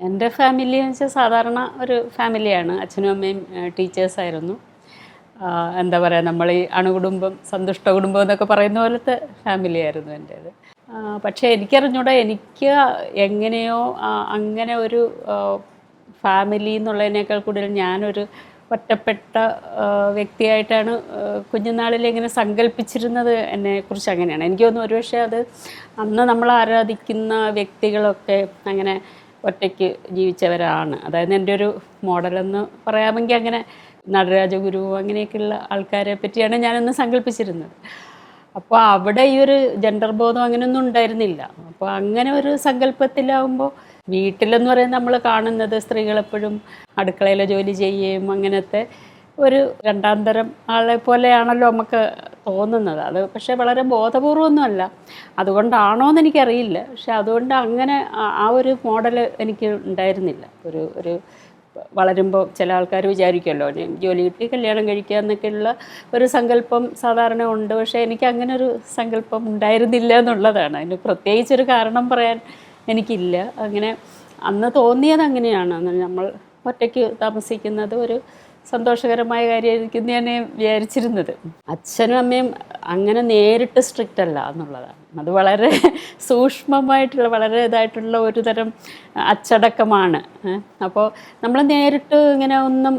എന്റെ ഫാമിലി എന്ന് വെച്ചാൽ സാധാരണ ഒരു ഫാമിലിയാണ് അച്ഛനും അമ്മയും ടീച്ചേഴ്സായിരുന്നു എന്താ പറയുക നമ്മൾ ഈ അണുകുടുംബം സന്തുഷ്ട കുടുംബം എന്നൊക്കെ പറയുന്ന പോലത്തെ ഫാമിലിയായിരുന്നു എന്റേത്. പക്ഷേ എനിക്കറിഞ്ഞൂടെ എനിക്ക് എങ്ങനെയോ അങ്ങനെ ഒരു ഫാമിലി എന്നുള്ളതിനേക്കാൾ കൂടുതൽ ഞാനൊരു ഒറ്റപ്പെട്ട വ്യക്തിയായിട്ടാണ് കുഞ്ഞുനാളിൽ ഇങ്ങനെ സങ്കല്പിച്ചിരുന്നത് എന്നെക്കുറിച്ച് അങ്ങനെയാണ്. എനിക്ക് തോന്നുന്നു ഒരുപക്ഷെ അത് അന്ന് നമ്മൾ ആരാധിക്കുന്ന വ്യക്തികളൊക്കെ അങ്ങനെ ഒറ്റയ്ക്ക് ജീവിച്ചവരാണ്. അതായത് എന്റെ ഒരു മോഡലെന്ന് പറയാമെങ്കിൽ അങ്ങനെ നടരാജഗുരു അങ്ങനെയൊക്കെയുള്ള ആൾക്കാരെ പറ്റിയാണ് ഞാനൊന്ന് സങ്കല്പിച്ചിരുന്നത് അപ്പോൾ അവിടെ ഈ ഒരു ജെൻഡർ ബോധം അങ്ങനെയൊന്നും ഉണ്ടായിരുന്നില്ല. അപ്പോൾ അങ്ങനെ ഒരു സങ്കല്പത്തിലാവുമ്പോൾ വീട്ടിലെന്ന് പറയുന്നത് നമ്മൾ കാണുന്നത് സ്ത്രീകളെപ്പോഴും അടുക്കളയിലെ ജോലി ചെയ്യുകയും അങ്ങനത്തെ ഒരു രണ്ടാം തരം ആളെ പോലെയാണല്ലോ നമുക്ക് തോന്നുന്നത്. അത് പക്ഷേ വളരെ ബോധപൂർവമൊന്നുമല്ല അതുകൊണ്ടാണോ എന്ന് എനിക്കറിയില്ല പക്ഷെ അതുകൊണ്ട് അങ്ങനെ ആ- ഒരു മോഡൽ എനിക്ക് ഉണ്ടായിരുന്നില്ല. ഒരു ഒരു വളരുമ്പോൾ ചില ആൾക്കാർ വിചാരിക്കുമല്ലോ ജോലി കിട്ടി കല്യാണം കഴിക്കുക എന്നൊക്കെയുള്ള ഒരു സങ്കല്പം സാധാരണ ഉണ്ട്. പക്ഷേ എനിക്ക് അങ്ങനെ ഒരു സങ്കല്പം ഉണ്ടായിരുന്നില്ല എന്നുള്ളതാണ്. അതിന് പ്രത്യേകിച്ചൊരു കാരണം പറയാൻ എനിക്കില്ല. അങ്ങനെ അന്ന് തോന്നിയത് അങ്ങനെയാണ്. നമ്മൾ ഒറ്റയ്ക്ക് താമസിക്കുന്നത് ഒരു സന്തോഷകരമായ കാര്യമായിരിക്കും ഞാൻ വിചാരിച്ചിരുന്നത്. അച്ഛനും അമ്മയും അങ്ങനെ നേരിട്ട് സ്ട്രിക്റ്റ് അല്ല എന്നുള്ളതാണ്. അത് വളരെ സൂക്ഷ്മമായിട്ടുള്ള വളരെ ഇതായിട്ടുള്ള ഒരു തരം അച്ചടക്കമാണ്. അപ്പോൾ നമ്മൾ നേരിട്ട് ഇങ്ങനെ ഒന്നും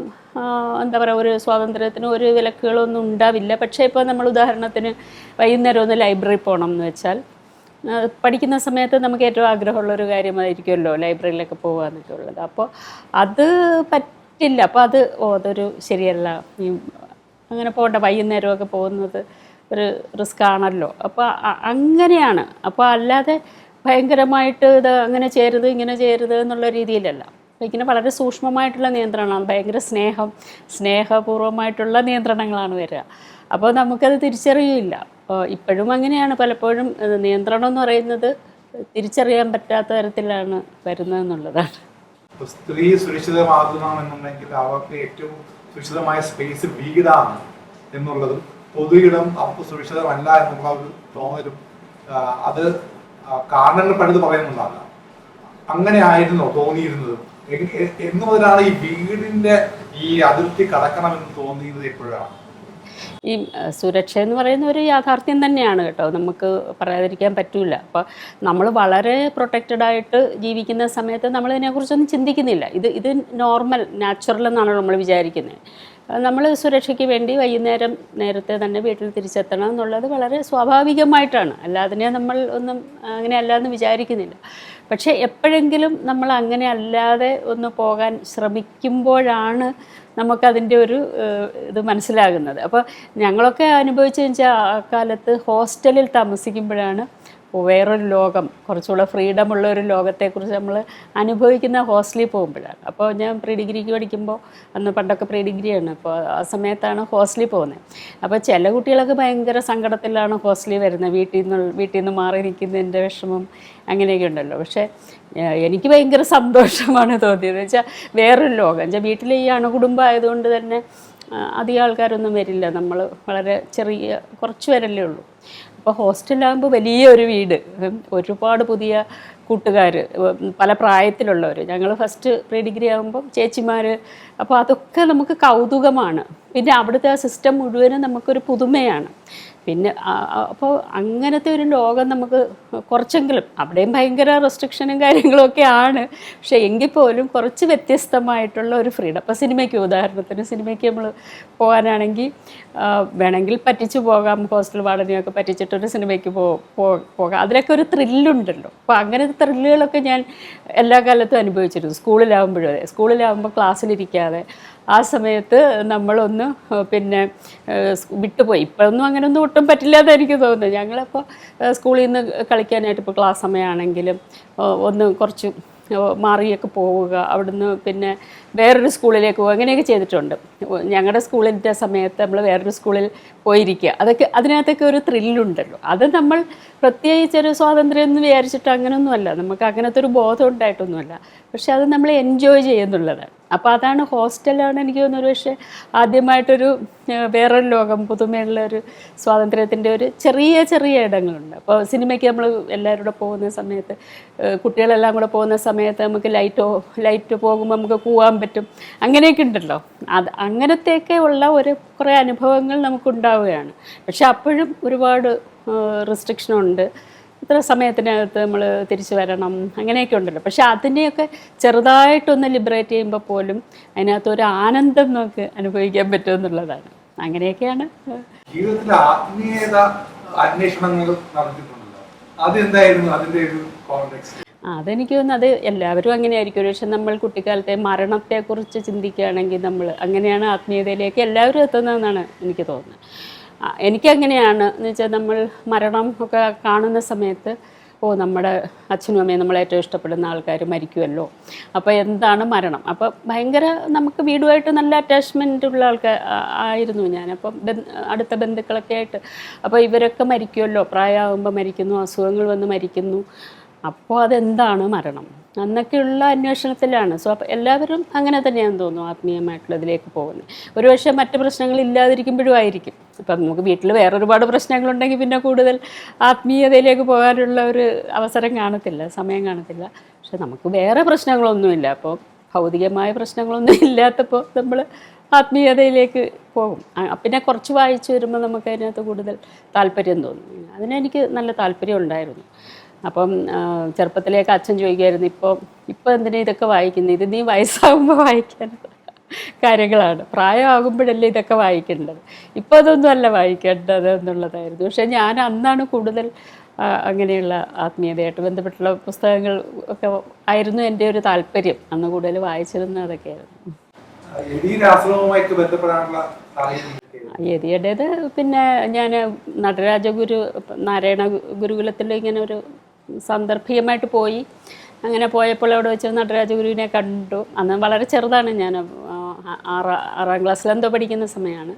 എന്താ പറയുക ഒരു സ്വാതന്ത്ര്യത്തിന് ഒരു വിലക്കുകളൊന്നും ഉണ്ടാവില്ല. പക്ഷേ ഇപ്പോൾ നമ്മൾ ഉദാഹരണത്തിന് വൈകുന്നേരം ഒന്ന് ലൈബ്രറി പോകണം എന്ന് വെച്ചാൽ പഠിക്കുന്ന സമയത്ത് നമുക്ക് ഏറ്റവും ആഗ്രഹമുള്ളൊരു കാര്യമായിരിക്കുമല്ലോ ലൈബ്രറിയിലൊക്കെ പോകുക എന്നൊക്കെ ഉള്ളത്. അപ്പോൾ അത് പറ്റില്ല അപ്പോൾ അത് ഓ അതൊരു ശരിയല്ല. ഈ അങ്ങനെ പോകണ്ട വൈകുന്നേരമൊക്കെ പോകുന്നത് ഒരു റിസ്ക് ആണല്ലോ. അപ്പോൾ അങ്ങനെയാണ്. അപ്പോൾ അല്ലാതെ ഭയങ്കരമായിട്ട് ഇത് അങ്ങനെ ചേരുത് ഇങ്ങനെ ചേരുത് എന്നുള്ള രീതിയിലല്ല. ഇങ്ങനെ വളരെ സൂക്ഷ്മമായിട്ടുള്ള നിയന്ത്രണമാണ് ഭയങ്കര സ്നേഹം സ്നേഹപൂർവമായിട്ടുള്ള നിയന്ത്രണങ്ങളാണ് വരിക. അപ്പോൾ നമുക്കത് തിരിച്ചറിയില്ല. ഇപ്പോഴും അങ്ങനെയാണ്. പലപ്പോഴും നിയന്ത്രണം എന്ന് പറയുന്നത് തിരിച്ചറിയാൻ പറ്റാത്ത തരത്തിലാണ് വരുന്നതെന്നുള്ളതാണ് സ്ത്രീ സുരക്ഷിതമാകണമെന്നുണ്ടെങ്കിൽ അവർക്ക് ഏറ്റവും സുരക്ഷിതമായ സ്പേസ് വീടാണ് എന്നുള്ളതും പൊതു ഇടം അവർക്ക് സുരക്ഷിതമല്ല എന്നുള്ള ഒരു തോന്നലും അത് കാരണങ്ങൾ പലത് പറയുന്നുണ്ടാകാം അങ്ങനെ ആയിരുന്നോ തോന്നിയിരുന്നത് എന്ന് ഈ വീടിന്റെ ഈ അതിർത്തി കടക്കണമെന്ന് തോന്നിയത് എപ്പോഴാണ്? ഈ സുരക്ഷ എന്ന് പറയുന്ന ഒരു യാഥാർത്ഥ്യം തന്നെയാണ് കേട്ടോ. നമുക്ക് പറയാതിരിക്കാൻ പറ്റില്ല അപ്പോൾ നമ്മൾ വളരെ പ്രൊട്ടക്റ്റഡ് ആയിട്ട് ജീവിക്കുന്ന സമയത്ത് നമ്മൾ ഇതിനെക്കുറിച്ചൊന്നും ചിന്തിക്കുന്നില്ല. ഇത് ഇത് നോർമൽ നാച്ചുറൽ എന്നാണ് നമ്മൾ വിചാരിക്കുന്നത് നമ്മൾ സുരക്ഷയ്ക്ക് വേണ്ടി വൈകുന്നേരം നേരത്തെ തന്നെ വീട്ടിൽ തിരിച്ചെത്തണം എന്നുള്ളത് വളരെ സ്വാഭാവികമായിട്ടാണ്. അല്ലാതിനെ നമ്മൾ ഒന്നും അങ്ങനെ അല്ലാന്ന് വിചാരിക്കുന്നില്ല. പക്ഷേ എപ്പോഴെങ്കിലും നമ്മൾ അങ്ങനെ അല്ലാതെ ഒന്ന് പോകാൻ ശ്രമിക്കുമ്പോഴാണ് നമുക്കതിന്റെ ഒരു ഇത് മനസ്സിലാകുന്നത്. അപ്പോൾ ഞങ്ങളൊക്കെ അനുഭവിച്ചതെന്ന് വെച്ചാൽ ആ കാലത്ത് ഹോസ്റ്റലിൽ താമസിക്കുമ്പോഴാണ് വേറൊരു ലോകം കുറച്ചുകൂടെ ഫ്രീഡമുള്ള ഒരു ലോകത്തെക്കുറിച്ച് നമ്മൾ അനുഭവിക്കുന്ന ഹോസ്റ്റലിൽ പോകുമ്പോഴാണ്. അപ്പോൾ ഞാൻ പ്രീ ഡിഗ്രിക്ക് പഠിക്കുമ്പോൾ അന്ന് പണ്ടൊക്കെ പ്രീ ഡിഗ്രിയാണ്. അപ്പോൾ ആ സമയത്താണ് ഹോസ്റ്റലിൽ പോകുന്നത്. അപ്പോൾ ചില കുട്ടികളൊക്കെ ഭയങ്കര സങ്കടത്തിലാണ് ഹോസ്റ്റലിൽ വരുന്നത്. വീട്ടിൽ നിന്ന് വീട്ടിൽ നിന്ന് മാറി നിൽക്കുന്നതിന്റെ വിഷമം അങ്ങനെയൊക്കെ ഉണ്ടല്ലോ. പക്ഷേ എനിക്ക് ഭയങ്കര സന്തോഷമാണ് തോന്നിയത്. വെച്ചാൽ വേറൊരു ലോകം. വെച്ചാൽ വീട്ടിൽ ഈ അണുകുടുംബം ആയതുകൊണ്ട് തന്നെ അധികം ആൾക്കാരൊന്നും വരില്ല. നമ്മൾ വളരെ ചെറിയ കുറച്ച് പേരല്ലേ ഉള്ളൂ. അപ്പോൾ ഹോസ്റ്റലാകുമ്പോൾ വലിയൊരു വീട്. ഒരുപാട് പുതിയ കൂട്ടുകാർ പല പ്രായത്തിലുള്ളവർ ഞങ്ങൾ ഫസ്റ്റ് പ്രീ ഡിഗ്രി ആകുമ്പോൾ ചേച്ചിമാർ അപ്പോൾ അതൊക്കെ നമുക്ക് കൗതുകമാണ്. പിന്നെ അവിടുത്തെ ആ സിസ്റ്റം മുഴുവനും നമുക്കൊരു പുതുമയാണ്. പിന്നെ അപ്പോൾ അങ്ങനത്തെ ഒരു ലോകം നമുക്ക് കുറച്ചെങ്കിലും അവിടെയും ഭയങ്കര റെസ്ട്രിക്ഷനും കാര്യങ്ങളും ഒക്കെ ആണ്. പക്ഷെ എങ്കിൽ പോലും കുറച്ച് വ്യത്യസ്തമായിട്ടുള്ള ഒരു ഫ്രീഡം അപ്പോൾ സിനിമയ്ക്ക് ഉദാഹരണത്തിന് സിനിമയ്ക്ക് നമ്മൾ പോകാനാണെങ്കിൽ വേണമെങ്കിൽ പറ്റിച്ചു പോകാം ഹോസ്റ്റൽ വാടനയൊക്കെ പറ്റിച്ചിട്ടൊരു സിനിമയ്ക്ക് പോകാം. അതിലൊക്കെ ഒരു ത്രില്ലുണ്ടല്ലോ അപ്പോൾ അങ്ങനത്തെ ത്രില്ലുകളൊക്കെ ഞാൻ എല്ലാ കാലത്തും അനുഭവിച്ചിരുന്നു. സ്കൂളിലാവുമ്പോഴും അതെ സ്കൂളിലാവുമ്പോൾ ക്ലാസ്സിലിരിക്കാതെ ആ സമയത്ത് നമ്മളൊന്ന് പിന്നെ വിട്ടുപോയി. ഇപ്പോഴൊന്നും അങ്ങനെയൊന്നും ഒട്ടും പറ്റില്ലാതെ എനിക്ക് തോന്നുന്നു ഞങ്ങളപ്പോൾ സ്കൂളിൽ നിന്ന് കളിക്കാനായിട്ട് ഇപ്പോൾ ക്ലാസ് സമയമാണെങ്കിലും ഒന്ന് കുറച്ച് മാറിയൊക്കെ പോവുക അവിടുന്ന് പിന്നെ വേറൊരു സ്കൂളിലേക്ക് പോവുക അങ്ങനെയൊക്കെ ചെയ്തിട്ടുണ്ട്. ഞങ്ങളുടെ സ്കൂളിന്റെ സമയത്ത് നമ്മൾ വേറൊരു സ്കൂളിൽ പോയിരിക്കുക അതൊക്കെ അതിനകത്തൊക്കെ ഒരു ത്രില്ലുണ്ടല്ലോ. അത് നമ്മൾ പ്രത്യേകിച്ച് ഒരു സ്വാതന്ത്ര്യം എന്ന് വിചാരിച്ചിട്ട് അങ്ങനെയൊന്നുമല്ല നമുക്ക് അങ്ങനത്തെ ഒരു ബോധം ഉണ്ടായിട്ടൊന്നുമല്ല. പക്ഷെ അത് നമ്മൾ എൻജോയ് ചെയ്യുന്നുള്ളതാണ്. അപ്പോൾ അതാണ് ഹോസ്റ്റലാണ് എനിക്ക് തോന്നുന്നു ഒരു പക്ഷേ ആദ്യമായിട്ടൊരു വേറൊരു ലോകം പുതുമയുള്ള ഒരു സ്വാതന്ത്ര്യത്തിന്റെ ഒരു ചെറിയ ചെറിയ ഇടങ്ങളുണ്ട്. അപ്പോൾ സിനിമയ്ക്ക് നമ്മൾ എല്ലാവരും കൂടെ പോകുന്ന സമയത്ത് കുട്ടികളെല്ലാം കൂടെ പോകുന്ന സമയത്ത് നമുക്ക് ലൈറ്റോ ലൈറ്റ് പോകുമ്പോൾ നമുക്ക് പോകാൻ പറ്റും. അങ്ങനെയൊക്കെ ഉണ്ടല്ലോ. അത് അങ്ങനത്തെയൊക്കെ ഉള്ള ഒരു കുറേ അനുഭവങ്ങൾ നമുക്കുണ്ടാവുകയാണ്. പക്ഷെ അപ്പോഴും ഒരുപാട് റെസ്ട്രിക്ഷനുണ്ട് ഇത്ര സമയത്തിനകത്ത് നമ്മൾ തിരിച്ചു വരണം? അങ്ങനെയൊക്കെ ഉണ്ടല്ലോ. പക്ഷെ അതിനെയൊക്കെ ചെറുതായിട്ടൊന്ന് ലിബറേറ്റ് ചെയ്യുമ്പോൾ പോലും അതിനകത്ത് ഒരു ആനന്ദം നമുക്ക് അനുഭവിക്കാൻ പറ്റുമെന്നുള്ളതാണ് അങ്ങനെയൊക്കെയാണ്. ജീവിതത്തിൽ ആത്മീയത അന്വേഷണങ്ങൾ നടത്തിയിട്ടുണ്ടല്ലോ. അതെന്തായിരുന്നു അതിന്റെ ഒരു അതെനിക്ക് തോന്നുന്നു അത് എല്ലാവരും അങ്ങനെയായിരിക്കും. പക്ഷെ നമ്മൾ കുട്ടിക്കാലത്തെ മരണത്തെക്കുറിച്ച് ചിന്തിക്കുകയാണെങ്കിൽ നമ്മൾ അങ്ങനെയാണ് ആത്മീയതയിലേക്ക് എല്ലാവരും എത്തുന്നതെന്നാണ് എനിക്ക് തോന്നുന്നത്. എനിക്കങ്ങനെയാണ്. എന്ന് വെച്ചാൽ നമ്മൾ മരണം ഒക്കെ കാണുന്ന സമയത്ത് ഓ നമ്മുടെ അച്ഛനും അമ്മയും നമ്മളെ ഏറ്റവും ഇഷ്ടപ്പെടുന്ന ആൾക്കാർ മരിക്കുമല്ലോ അപ്പോൾ എന്താണ് മരണം? അപ്പോൾ ഭയങ്കര നമുക്ക് വീടുമായിട്ട് നല്ല അറ്റാച്ച്മെന്റ് ഉള്ള ആൾക്കാർ ആയിരുന്നു ഞാൻ. അപ്പം അടുത്ത ബന്ധുക്കളൊക്കെ ആയിട്ട് അപ്പോൾ ഇവരൊക്കെ മരിക്കുമല്ലോ പ്രായമാകുമ്പോൾ മരിക്കുന്നു അസുഖങ്ങൾ വന്ന് മരിക്കുന്നു. അപ്പോൾ അതെന്താണ് മരണം? എന്നൊക്കെയുള്ള അന്വേഷണത്തിലാണ്. സോ അപ്പം എല്ലാവരും അങ്ങനെ തന്നെയാണെന്ന് തോന്നുന്നു ആത്മീയമായിട്ടുള്ള ഇതിലേക്ക് പോകുന്നത്. ഒരുപക്ഷെ മറ്റ് പ്രശ്നങ്ങൾ ഇല്ലാതിരിക്കുമ്പോഴും ആയിരിക്കും. ഇപ്പം നമുക്ക് വീട്ടിൽ വേറെ ഒരുപാട് പ്രശ്നങ്ങളുണ്ടെങ്കിൽ പിന്നെ കൂടുതൽ ആത്മീയതയിലേക്ക് പോകാനുള്ള ഒരു അവസരം കാണത്തില്ല സമയം കാണത്തില്ല. പക്ഷെ നമുക്ക് വേറെ പ്രശ്നങ്ങളൊന്നുമില്ല. അപ്പോൾ ഭൗതികമായ പ്രശ്നങ്ങളൊന്നും ഇല്ലാത്തപ്പോൾ നമ്മൾ ആത്മീയതയിലേക്ക് പോകും. പിന്നെ കുറച്ച് വായിച്ചു വരുമ്പോൾ നമുക്ക് അതിനകത്ത് കൂടുതൽ താല്പര്യം തോന്നും. അതിനെനിക്ക് നല്ല താല്പര്യം ഉണ്ടായിരുന്നു. അപ്പം ചെറുപ്പത്തിലേക്ക് അച്ഛൻ ചോദിക്കുമായിരുന്നു ഇപ്പോൾ ഇപ്പോൾ എന്തിനാ ഇതൊക്കെ വായിക്കുന്നത് ഇത് നീ വയസ്സാകുമ്പോൾ വായിക്കാൻ കാര്യങ്ങളാണ്. പ്രായമാകുമ്പോഴല്ലേ ഇതൊക്കെ വായിക്കേണ്ടത്. ഇപ്പോൾ അതൊന്നും അല്ല വായിക്കേണ്ടത് എന്നുള്ളതായിരുന്നു. പക്ഷേ ഞാൻ അന്നാണ് കൂടുതൽ അങ്ങനെയുള്ള ആത്മീയതയായിട്ട് ബന്ധപ്പെട്ടുള്ള പുസ്തകങ്ങൾ ഒക്കെ ആയിരുന്നു എന്റെ ഒരു താല്പര്യം. അന്ന് കൂടുതൽ വായിച്ചിരുന്നത് അതൊക്കെയായിരുന്നു. യതിയുടേത് പിന്നെ ഞാൻ നടരാജഗുരു നാരായണ ഗുരുകുലത്തിൽ ഇങ്ങനെ ഒരു സാന്ദർഭികമായിട്ട് പോയി. അങ്ങനെ പോയപ്പോൾ അവിടെ വെച്ച് നടരാജഗുരുവിനെ കണ്ടു. അന്ന് വളരെ ചെറുതാണ് ഞാൻ. ആറാം ആറാ ക്ലാസ്സിലെന്തോ പഠിക്കുന്ന സമയമാണ്.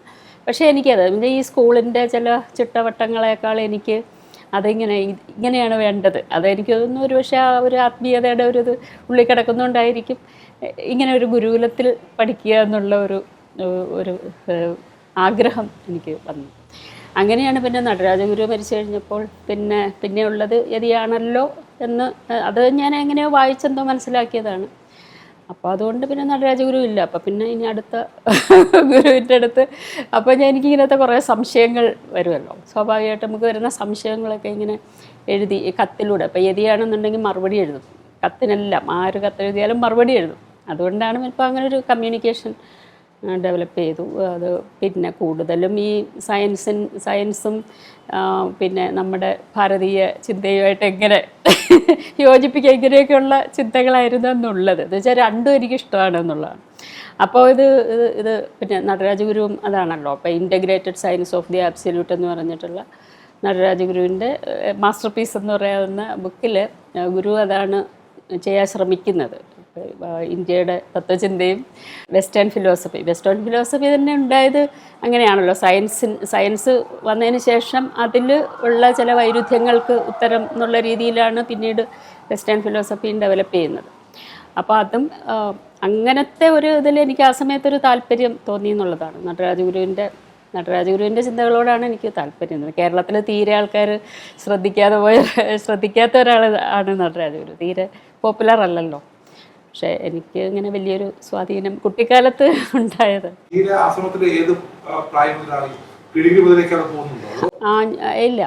പക്ഷേ എനിക്കത് പിന്നെ ഈ സ്കൂളിന്റെ ചില ചുട്ടവട്ടങ്ങളെക്കാൾ എനിക്ക് അതിങ്ങനെ ഇങ്ങനെയാണ് വേണ്ടത്. അതെനിക്ക് തോന്നുന്നു ഒരു പക്ഷേ ആ ഒരു ആത്മീയതയുടെ ഒരു ഇത് ഉള്ളിൽ കിടക്കുന്നുണ്ടായിരിക്കും ഇങ്ങനെ ഒരു ഗുരുകുലത്തിൽ പഠിക്കുക എന്നുള്ള ഒരു ഒരു ആഗ്രഹം എനിക്ക് വന്നു. അങ്ങനെയാണ് പിന്നെ നടരാജഗുരു മരിച്ചു കഴിഞ്ഞപ്പോൾ പിന്നെ പിന്നെ ഉള്ളത് യതിയാണല്ലോ എന്ന് അത് ഞാൻ എങ്ങനെയോ വായിച്ചെന്തോ മനസ്സിലാക്കിയതാണ്. അപ്പോൾ അതുകൊണ്ട് പിന്നെ നടരാജഗുരു ഇല്ല. അപ്പോൾ പിന്നെ ഇനി അടുത്ത ഗുരുവിന്റെ അടുത്ത് അപ്പോൾ ഞാൻ എനിക്ക് ഇങ്ങനത്തെ കുറേ സംശയങ്ങൾ വരുമല്ലോ. സ്വാഭാവികമായിട്ട് നമുക്ക് വരുന്ന സംശയങ്ങളൊക്കെ ഇങ്ങനെ എഴുതി കത്തിലൂടെ. അപ്പോൾ യതിയാണെന്നുണ്ടെങ്കിൽ മറുപടി എഴുതും. കത്തിനെല്ലാം ആര് കത്തെഴുതിയാലും മറുപടി എഴുതും. അതുകൊണ്ടാണ് ഇപ്പോൾ അങ്ങനെ ഒരു കമ്മ്യൂണിക്കേഷൻ ഡെവലപ്പ് ചെയ്തു. അത് പിന്നെ കൂടുതലും ഈ സയൻസിൻ സയൻസും പിന്നെ നമ്മുടെ ഭാരതീയ ചിന്തയുമായിട്ട് എങ്ങനെ യോജിപ്പിക്കുക ഇങ്ങനെയൊക്കെയുള്ള ചിന്തകളായിരുന്നു എന്നുള്ളത്. എന്ന് വെച്ചാൽ രണ്ടും എനിക്ക് ഇഷ്ടമാണ് എന്നുള്ളതാണ്. അപ്പോൾ ഇത് ഇത് പിന്നെ നടരാജഗുരുവും അതാണല്ലോ. അപ്പോൾ integrated science of the absolute എന്ന് പറഞ്ഞിട്ടുള്ള നടരാജഗുരുവിന്റെ മാസ്റ്റർ പീസ് എന്ന് പറയാവുന്ന ബുക്കിൽ ഗുരു അതാണ് ചെയ്യാൻ ശ്രമിക്കുന്നത്. ഇന്ത്യയുടെ തത്വചിന്തയും വെസ്റ്റേൺ ഫിലോസഫി. വെസ്റ്റേൺ ഫിലോസഫി തന്നെ ഉണ്ടായത് അങ്ങനെയാണല്ലോ. സയൻസിൻ സയൻസ് വന്നതിന് ശേഷം അതിൽ ഉള്ള ചില വൈരുദ്ധ്യങ്ങൾക്ക് ഉത്തരം എന്നുള്ള രീതിയിലാണ് പിന്നീട് വെസ്റ്റേൺ ഫിലോസഫിയും ഡെവലപ്പ് ചെയ്യുന്നത്. അപ്പോൾ അതും അങ്ങനത്തെ ഒരു ഇതിൽ എനിക്ക് ആ സമയത്തൊരു താല്പര്യം തോന്നി എന്നുള്ളതാണ്. നടരാജഗുരുവിന്റെ നടരാജഗുരുവിന്റെ ചിന്തകളോടാണ് എനിക്ക് താല്പര്യം കേരളത്തിൽ തീരെ ആൾക്കാർ ശ്രദ്ധിക്കാതെ പോയ ശ്രദ്ധിക്കാത്ത ഒരാൾ ആണ് നടരാജഗുരു. തീരെ പോപ്പുലർ അല്ലല്ലോ. പക്ഷേ എനിക്ക് ഇങ്ങനെ വലിയൊരു സ്വാധീനം കുട്ടിക്കാലത്ത് ഉണ്ടായത്. ആ, ഇല്ല.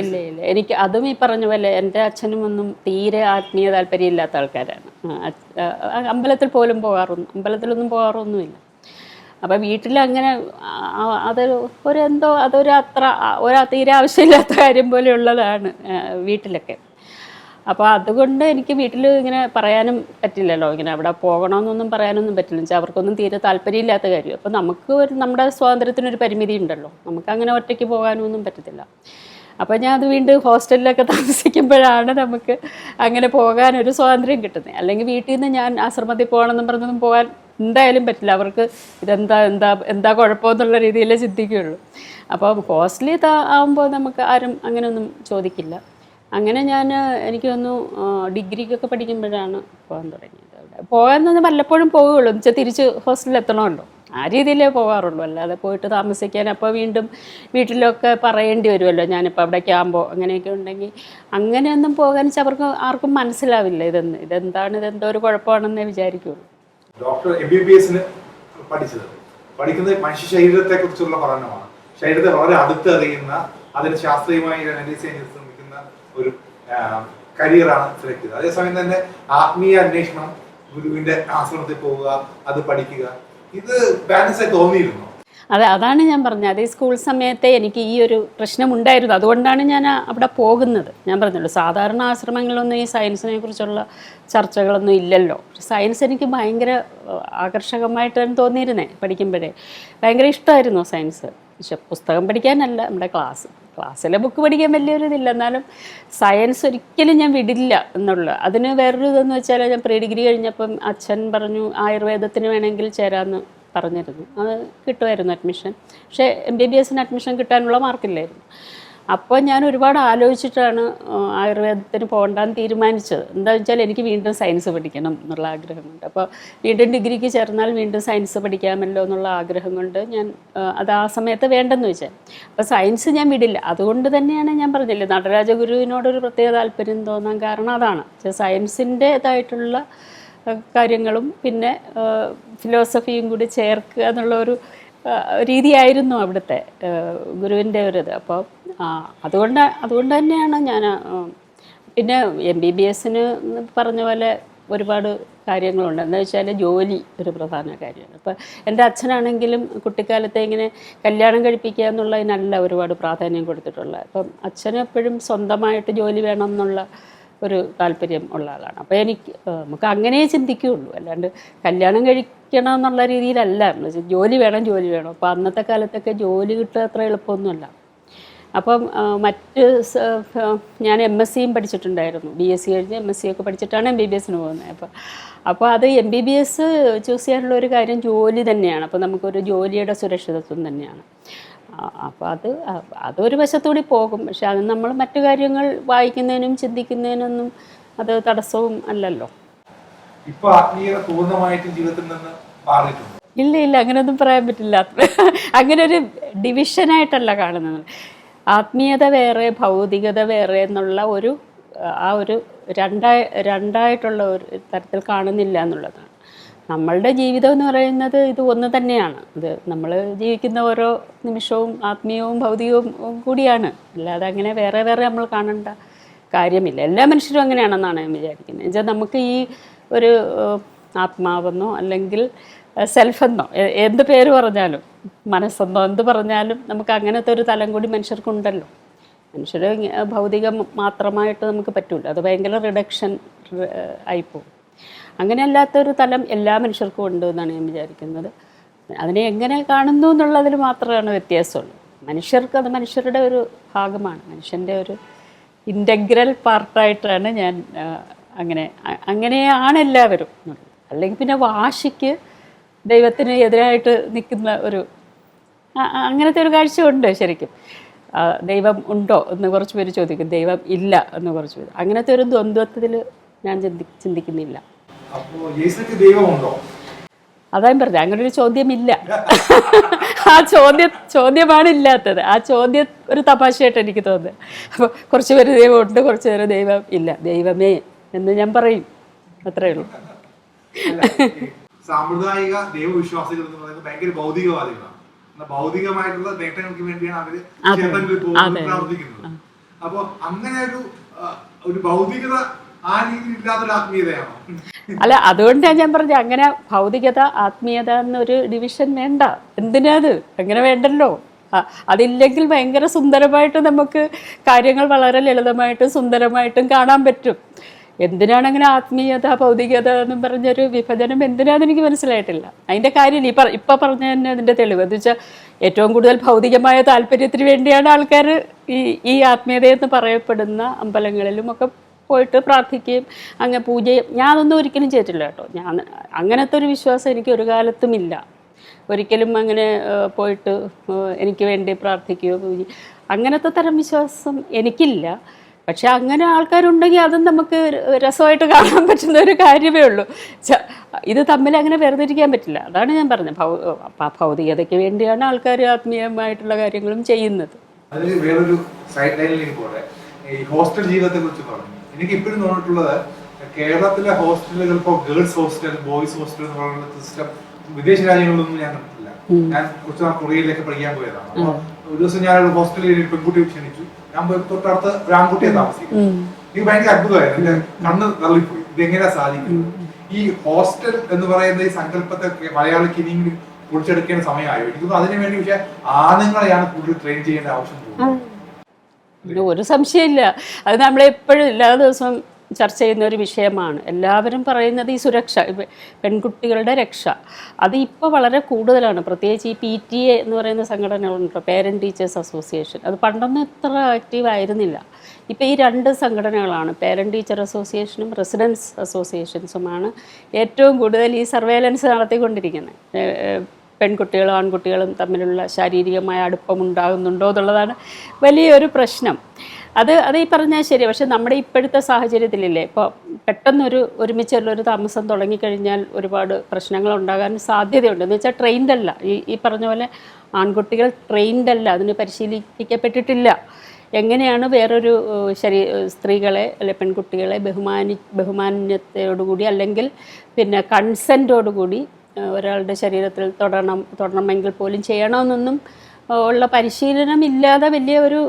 ഇല്ല ഇല്ല. എനിക്ക് അതും ഈ പറഞ്ഞ പോലെ എന്റെ അച്ഛനും ഒന്നും തീരെ ആത്മീയ താല്പര്യമില്ലാത്ത ആൾക്കാരാണ്. ആ, അച്ഛ- ആ, അമ്പലത്തിൽ പോലും പോകാറൊന്നും അമ്പലത്തിലൊന്നും പോകാറൊന്നുമില്ല. അപ്പം വീട്ടിൽ അങ്ങനെ അത് ഒരു എന്തോ അതൊരു അത്ര ഒരു തീരെ ആവശ്യമില്ലാത്ത കാര്യം പോലെയുള്ളതാണ് വീട്ടിലൊക്കെ. അപ്പോൾ അതുകൊണ്ട് എനിക്ക് വീട്ടിൽ ഇങ്ങനെ പറയാനും പറ്റില്ലല്ലോ. ഇങ്ങനെ അവിടെ പോകണമെന്നൊന്നും പറയാനൊന്നും പറ്റില്ല. വെച്ചാൽ അവർക്കൊന്നും തീരെ താല്പര്യമില്ലാത്ത കാര്യം. അപ്പോൾ നമുക്ക് ഒരു നമ്മുടെ സ്വാതന്ത്ര്യത്തിനൊരു പരിമിതി ഉണ്ടല്ലോ. നമുക്ക് അങ്ങനെ ഒറ്റയ്ക്ക് പോകാനൊന്നും പറ്റത്തില്ല. അപ്പോൾ ഞാൻ അത് വീണ്ടും ഹോസ്റ്റലിലൊക്കെ താമസിക്കുമ്പോഴാണ് നമുക്ക് അങ്ങനെ പോകാനൊരു സ്വാതന്ത്ര്യം കിട്ടുന്നത്. അല്ലെങ്കിൽ വീട്ടിൽ നിന്ന് ഞാൻ ആശ്രമത്തിൽ പോകണമെന്നും പറഞ്ഞൊന്നും പോകാൻ എന്തായാലും പറ്റില്ല. അവർക്ക് ഇതെന്താ എന്താ എന്താ കുഴപ്പമെന്നുള്ള രീതിയിലേ ചിന്തിക്കുകയുള്ളൂ. അപ്പോൾ ഹോസ്റ്റലിൽ ആകുമ്പോൾ നമുക്ക് ആരും അങ്ങനെയൊന്നും ചോദിക്കില്ല. അങ്ങനെ ഞാൻ എനിക്ക് തോന്നുന്നു ഡിഗ്രിക്കൊക്കെ പഠിക്കുമ്പോഴാണ് പോകാൻ തുടങ്ങിയത്. അവിടെ പോകാൻ തന്നെ വല്ലപ്പോഴും പോവുകയുള്ളൂ എന്ന് വെച്ചാൽ തിരിച്ച് ഹോസ്റ്റലിൽ എത്തണമല്ലോ ആ രീതിയിലേ പോകാറുള്ളൂ അല്ലാതെ പോയിട്ട് താമസിക്കാൻ അപ്പോൾ വീണ്ടും വീട്ടിലൊക്കെ പറയേണ്ടി വരുമല്ലോ ഞാനിപ്പോൾ അവിടെ ക്യാമ്പോ അങ്ങനെയൊക്കെ ഉണ്ടെങ്കിൽ അങ്ങനെയൊന്നും പോകാൻ വെച്ചാൽ അവർക്ക് ആർക്കും മനസ്സിലാവില്ല. ഇതെന്ന് ഇതെന്താണ് ഇതെന്തോ ഒരു കുഴപ്പമാണെന്നേ വിചാരിക്കുള്ളൂ. ഡോക്ടർ പഠിക്കുന്നത് മനുഷ്യ ശരീരത്തെ കുറിച്ചുള്ള പഠനമാണ്. ശരീരത്തെ വളരെ അടുത്തറിയുന്ന അതിന് ശാസ്ത്രീയമായി അനലൈസ് ശ്രമിക്കുന്ന ഒരു കരിയറാണ് സെലക്ട് ചെയ്തത്. അതേസമയം തന്നെ ആത്മീയ അന്വേഷണം ഗുരുവിന്റെ ആശ്രമത്തിൽ പോവുക അത് പഠിക്കുക ഇത് ബാലൻസ് ആയി തോന്നിയിരുന്നു. അതെ അതാണ് ഞാൻ പറഞ്ഞത്. അതേ സ്കൂൾ സമയത്തെ എനിക്ക് ഈ ഒരു പ്രശ്നമുണ്ടായിരുന്നു. അതുകൊണ്ടാണ് ഞാൻ അവിടെ പോകുന്നത്. ഞാൻ പറഞ്ഞല്ലോ സാധാരണ ആശ്രമങ്ങളിലൊന്നും ഈ സയൻസിനെ കുറിച്ചുള്ള ചർച്ചകളൊന്നും ഇല്ലല്ലോ. സയൻസ് എനിക്ക് ഭയങ്കര ആകർഷകമായിട്ടാണ് തോന്നിയിരുന്നേ പഠിക്കുമ്പോഴേ. ഭയങ്കര ഇഷ്ടമായിരുന്നു സയൻസ് പക്ഷെ പുസ്തകം പഠിക്കാനല്ല നമ്മുടെ ക്ലാസ് ക്ലാസ്സിലെ ബുക്ക് പഠിക്കാൻ വലിയൊരു ഇതില്ല എന്നാലും സയൻസ് ഒരിക്കലും ഞാൻ വിടില്ല എന്നുള്ള അതിന് വേറൊരു ഇതെന്ന് വെച്ചാൽ ഞാൻ പ്രീ ഡിഗ്രി കഴിഞ്ഞപ്പം അച്ഛൻ പറഞ്ഞു ആയുർവേദത്തിന് വേണമെങ്കിൽ ചേരാമെന്ന് പറഞ്ഞിരുന്നു. അത് കിട്ടുമായിരുന്നു അഡ്മിഷൻ പക്ഷേ എം ബി ബി എസിന് അഡ്മിഷൻ കിട്ടാനുള്ള മാർക്കില്ലായിരുന്നു അപ്പോൾ ഞാൻ ഒരുപാട് ആലോചിച്ചിട്ടാണ് ആയുർവേദത്തിന് പോകണ്ടെന്ന് തീരുമാനിച്ചത്. എന്താ വെച്ചാൽ എനിക്ക് വീണ്ടും സയൻസ് പഠിക്കണം എന്നുള്ള ആഗ്രഹമുണ്ട്. അപ്പോൾ വീണ്ടും ഡിഗ്രിക്ക് ചേർന്നാൽ വീണ്ടും സയൻസ് പഠിക്കാമല്ലോ എന്നുള്ള ആഗ്രഹം കൊണ്ട് ഞാൻ അത് ആ സമയത്ത് വേണ്ടെന്ന് വെച്ചാൽ അപ്പോൾ സയൻസ് ഞാൻ വിടില്ല. അതുകൊണ്ട് തന്നെയാണ് ഞാൻ പറഞ്ഞില്ല നടരാജഗുരുവിനോടൊരു പ്രത്യേക താല്പര്യം തോന്നാൻ കാരണം അതാണ്. സയൻസിന്റേതായിട്ടുള്ള കാര്യങ്ങളും പിന്നെ ഫിലോസഫിയും കൂടി ചേർക്കുക എന്നുള്ള ഒരു രീതിയായിരുന്നു അവിടുത്തെ ഗുരുവിന്റെ ഒരു ഇത് അപ്പോൾ അതുകൊണ്ട് അതുകൊണ്ട് തന്നെയാണ് ഞാൻ പിന്നെ എം ബി ബി എസിന് പറഞ്ഞ പോലെ ഒരുപാട് കാര്യങ്ങളുണ്ട്. എന്താ വെച്ചാൽ ജോലി ഒരു പ്രധാന കാര്യമാണ്. അപ്പോൾ എന്റെ അച്ഛനാണെങ്കിലും കുട്ടിക്കാലത്തെ ഇങ്ങനെ കല്യാണം കഴിപ്പിക്കുക എന്നുള്ളതിനല്ല ഒരുപാട് പ്രാധാന്യം കൊടുത്തിട്ടുള്ളത്. അപ്പം അച്ഛന് എപ്പോഴും സ്വന്തമായിട്ട് ജോലി വേണം എന്നുള്ള ഒരു താല്പര്യം ഉള്ള ആളാണ്. അപ്പോൾ എനിക്ക് നമുക്ക് അങ്ങനെ ചിന്തിക്കുകയുള്ളൂ. അല്ലാണ്ട് കല്യാണം കഴിക്കണം എന്നുള്ള രീതിയിലല്ല. ജോലി വേണം ജോലി വേണം. അപ്പോൾ അന്നത്തെ കാലത്തൊക്കെ ജോലി കിട്ടുക അത്ര എളുപ്പമൊന്നുമല്ല. അപ്പം മറ്റ് ഞാൻ എം എസ് സിയും പഠിച്ചിട്ടുണ്ടായിരുന്നു. ബി എസ് സി കഴിഞ്ഞ് എം എസ് സി ഒക്കെ പഠിച്ചിട്ടാണ് എം ബി ബി എസിന് പോകുന്നത്. അപ്പോൾ അപ്പോൾ അത് M B B S choose ചെയ്യാനുള്ള ഒരു കാര്യം ജോലി തന്നെയാണ്. അപ്പോൾ നമുക്കൊരു ജോലിയുടെ സുരക്ഷിതത്വം തന്നെയാണ്. അപ്പോൾ അത് അതൊരു വശത്തൂടി പോകും. പക്ഷെ അത് നമ്മൾ മറ്റു കാര്യങ്ങൾ വായിക്കുന്നതിനും ചിന്തിക്കുന്നതിനൊന്നും അത് തടസ്സവും അല്ലല്ലോ. ഇപ്പോൾ ആത്മീയത പൂർണമായിട്ടും ജീവിതത്തിൽ നിന്ന് മാറിയിട്ടുണ്ട്? ഇല്ല ഇല്ല അങ്ങനെയൊന്നും പറയാൻ പറ്റില്ല. അങ്ങനെ ഒരു ഡിവിഷനായിട്ടല്ല കാണുന്നത്. ആത്മീയത വേറെ ഭൗതികത വേറെ എന്നുള്ള ഒരു ആ ഒരു രണ്ടായി രണ്ടായിട്ടുള്ള ഒരു തരത്തിൽ കാണുന്നില്ല എന്നുള്ളതാണ്. നമ്മളുടെ ജീവിതം എന്ന് പറയുന്നത് ഇത് ഒന്ന് തന്നെയാണ്. ഇത് നമ്മൾ ജീവിക്കുന്ന ഓരോ നിമിഷവും ആത്മീയവും ഭൗതികവും കൂടിയാണ്. അല്ലാതെ അങ്ങനെ വേറെ വേറെ നമ്മൾ കാണേണ്ട കാര്യമില്ല. എല്ലാ മനുഷ്യരും അങ്ങനെയാണെന്നാണ് ഞാൻ വിചാരിക്കുന്നത്. എന്നുവെച്ചാൽ നമുക്ക് ഈ ഒരു ആത്മാവെന്നോ അല്ലെങ്കിൽ സെൽഫെന്നോ എന്ത് പേര് പറഞ്ഞാലും മനസ്സെന്നോ എന്ത് പറഞ്ഞാലും നമുക്ക് അങ്ങനത്തെ ഒരു തലം കൂടി മനുഷ്യർക്കുണ്ടല്ലോ. മനുഷ്യർ ഭൗതികം മാത്രമായിട്ട് നമുക്ക് പറ്റില്ല അത് ഭയങ്കര റിഡക്ഷൻ ആയിപ്പോവും. അങ്ങനെയല്ലാത്തൊരു തലം എല്ലാ മനുഷ്യർക്കും ഉണ്ട് എന്നാണ് ഞാൻ വിചാരിക്കുന്നത്. അതിനെ എങ്ങനെ കാണുന്നു എന്നുള്ളതിൽ മാത്രമാണ് വ്യത്യാസമുള്ളൂ. മനുഷ്യർക്ക് അത് മനുഷ്യരുടെ ഒരു ഭാഗമാണ്. മനുഷ്യന്റെ ഒരു ഇന്റഗ്രൽ പാർട്ടായിട്ടാണ് ഞാൻ അങ്ങനെ അങ്ങനെയാണ് എല്ലാവരും. അല്ലെങ്കിൽ പിന്നെ വാശിക്ക് ദൈവത്തിന് എതിരായിട്ട് നിൽക്കുന്ന ഒരു അങ്ങനത്തെ ഒരു കാഴ്ച ഉണ്ട് ശരിക്കും. ദൈവം ഉണ്ടോ എന്ന് കുറച്ച് പേര് ചോദിക്കും. ദൈവം ഇല്ല എന്ന് കുറച്ച് പേര്. അങ്ങനത്തെ ഒരു ദ്വന്ദ്വത്തിൽ ഞാൻ ചിന്തി ചിന്തിക്കുന്നില്ല. അപ്പോ യേശുക്ക് ദൈവമുണ്ടോ അതാ പറഞ്ഞത്. അങ്ങനെ ഒരു ചോദ്യമില്ല. ആ ചോദ്യ ചോദ്യമാണ് ഇല്ലാത്തത്. ആ ചോദ്യം ഒരു തമാശയായിട്ട് എനിക്ക് തോന്നുന്നത്. അപ്പോൾ കുറച്ച് പേര് ദൈവമുണ്ട് കുറച്ച് പേര് ദൈവം ഇല്ല. ദൈവമേ എന്ന് ഞാൻ പറയും. അത്രേ ഉള്ളൂ. സാമ്പ്രദായിക ദൈവവിശ്വാസികൾ എന്ന് പറയുന്നത് ഭയങ്കര ഭൗതികവാദികളാണ്. ഭൗതികമായിട്ടുള്ള നേട്ടങ്ങൾക്ക് വേണ്ടിയാണ് അവർ. ക്ഷേത്രങ്ങളിൽ പോകുന്നത് പ്രാർത്ഥിക്കുന്നത്. പ്രവർത്തിക്കുന്നത് അപ്പൊ അങ്ങനെ ഒരു ഒരു ഭൗതികത ആ രീതിയിൽ ഇല്ലാത്തൊരു ആത്മീയതയാണോ? അല്ല അതുകൊണ്ടാണ് ഞാൻ പറഞ്ഞത് അങ്ങനെ ഭൗതികത ആത്മീയത എന്നൊരു ഡിവിഷൻ വേണ്ട. എന്തിനാത് അങ്ങനെ വേണ്ടല്ലോ? അതില്ലെങ്കിൽ ഭയങ്കര സുന്ദരമായിട്ട് നമുക്ക് കാര്യങ്ങൾ വളരെ ലളിതമായിട്ടും സുന്ദരമായിട്ടും കാണാൻ പറ്റും. എന്തിനാണ് അങ്ങനെ ആത്മീയത ഭൗതികത എന്ന് പറഞ്ഞൊരു വിഭജനം? എന്തിനാന്ന് എനിക്ക് മനസ്സിലായിട്ടില്ല. അതിന്റെ കാര്യം പറ ഇപ്പം പറഞ്ഞ തന്നെ അതിന്റെ തെളിവ്. എന്ന് വെച്ചാൽ ഏറ്റവും കൂടുതൽ ഭൗതികമായ താല്പര്യത്തിന് വേണ്ടിയാണ് ആൾക്കാർ ഈ ഈ ആത്മീയതയെന്ന് പറയപ്പെടുന്ന അമ്പലങ്ങളിലും ഒക്കെ പോയിട്ട് പ്രാർത്ഥിക്കുകയും അങ്ങനെ പൂജയും ഞാനൊന്നും ഒരിക്കലും ചെയ്തിട്ടില്ല കേട്ടോ. ഞാൻ അങ്ങനത്തെ ഒരു വിശ്വാസം എനിക്ക് ഒരു കാലത്തും ഇല്ല. ഒരിക്കലും അങ്ങനെ പോയിട്ട് എനിക്ക് വേണ്ടി പ്രാർത്ഥിക്കുകയോ പൂജ അങ്ങനത്തെ തരം വിശ്വാസം എനിക്കില്ല. പക്ഷെ അങ്ങനെ ആൾക്കാരുണ്ടെങ്കിൽ അതും നമുക്ക് രസമായിട്ട് കാണാൻ പറ്റുന്ന ഒരു കാര്യമേ ഉള്ളൂ. ഇത് തമ്മിൽ അങ്ങനെ വേർതിരിക്കാൻ പറ്റില്ല. അതാണ് ഞാൻ പറഞ്ഞത്. ഭൗതികതയ്ക്ക് വേണ്ടിയാണ് ആൾക്കാർ ആത്മീയമായിട്ടുള്ള കാര്യങ്ങളും ചെയ്യുന്നത്. അതിൽ വേറൊരു സൈഡ് ലൈനിലേക്ക് പോട്ടെ. ഈ ഹോസ്റ്റൽ ജീവിതത്തെ കുറിച്ച് പറഞ്ഞു. എനിക്ക് ഇപ്പോഴും തോന്നിയിട്ടുള്ളത് കേരളത്തിലെ ഹോസ്റ്റലുകൾ ഇപ്പോൾ ഗേൾസ് ഹോസ്റ്റൽ ബോയ്സ് ഹോസ്റ്റൽ എന്ന് പറയുന്ന സിസ്റ്റം വിദേശ രാജ്യങ്ങളിലൊന്നും ഞാൻ കണ്ടിട്ടില്ല. ഞാൻ കുറച്ച് നാൾ കൊറിയയിലേക്ക് പഠിക്കാൻ പോയതാണ്. ഒരു ദിവസം ഞാൻ ഹോസ്റ്റലിൽ പെൺകുട്ടി ക്ഷണിച്ചു. ഞാൻ തൊട്ടടുത്ത് ഒരു ആൺകുട്ടിയെ താമസിക്കുന്നു. എനിക്ക് ഭയങ്കര അത്ഭുതമായിരുന്നു. എന്റെ കണ്ണ് തള്ളിപ്പോയി. ഇതെങ്ങനെയാ സാധിക്കും ഈ ഹോസ്റ്റൽ എന്ന് പറയുന്ന ഈ സങ്കല്പത്തെ മലയാളിക്ക് ഇനിയെങ്കിലും കുറിച്ചെടുക്കേണ്ട സമയമായോ? എനിക്ക് അതിനു വേണ്ടി പക്ഷെ ആണുങ്ങളെയാണ് കൂടുതൽ ട്രെയിൻ ചെയ്യേണ്ട ആവശ്യം തോന്നുന്നത്. ഒരു സംശയമില്ല. അത് നമ്മളെപ്പോഴും എല്ലാ ദിവസവും ചർച്ച ചെയ്യുന്ന ഒരു വിഷയമാണ്. എല്ലാവരും പറയുന്നത് ഈ സുരക്ഷ പെൺകുട്ടികളുടെ രക്ഷ. അത് ഇപ്പോൾ വളരെ കൂടുതലാണ്. പ്രത്യേകിച്ച് ഈ പി ടി എ എന്ന് പറയുന്ന സംഘടനകളുണ്ടല്ലോ പേരന്റ് ടീച്ചേഴ്സ് അസോസിയേഷൻ അത് പണ്ടൊന്നും ഇത്ര ആക്റ്റീവ് ആയിരുന്നില്ല. ഇപ്പോൾ ഈ രണ്ട് സംഘടനകളാണ് പേരന്റ് ടീച്ചർ അസോസിയേഷനും റെസിഡൻസ് അസോസിയേഷൻസുമാണ് ഏറ്റവും കൂടുതൽ ഈ സർവേലൻസ് നടത്തിക്കൊണ്ടിരിക്കുന്നത്. പെൺകുട്ടികളും ആൺകുട്ടികളും തമ്മിലുള്ള ശാരീരികമായ അടുപ്പം ഉണ്ടാകുന്നുണ്ടോ എന്നുള്ളതാണ് വലിയൊരു പ്രശ്നം. അത് അത് ഈ പറഞ്ഞാൽ ശരി പക്ഷെ നമ്മുടെ ഇപ്പോഴത്തെ സാഹചര്യത്തിലില്ലേ ഇപ്പോൾ പെട്ടെന്നൊരു ഒരുമിച്ചുള്ളൊരു താമസം തുടങ്ങിക്കഴിഞ്ഞാൽ ഒരുപാട് പ്രശ്നങ്ങൾ ഉണ്ടാകാൻ സാധ്യതയുണ്ട്. എന്ന് വെച്ചാൽ ട്രെയിൻഡ് അല്ല ഈ ഈ പറഞ്ഞ പോലെ ആൺകുട്ടികൾ ട്രെയിൻഡ് അല്ല അതിന് പരിശീലിപ്പിക്കപ്പെട്ടിട്ടില്ല. എങ്ങനെയാണ് വേറൊരു ശരീ സ്ത്രീകളെ അല്ലെ പെൺകുട്ടികളെ ബഹുമാനി ബഹുമാന്യത്തോടുകൂടി അല്ലെങ്കിൽ പിന്നെ കൺസെന്റോടുകൂടി ഒരാളുടെ ശരീരത്തിൽ തൊടണം തൊടണമെങ്കിൽ പോലും ചെയ്യണമെന്നൊന്നും ഉള്ള പരിശീലനം ഇല്ലാതെ വലിയ ഒരു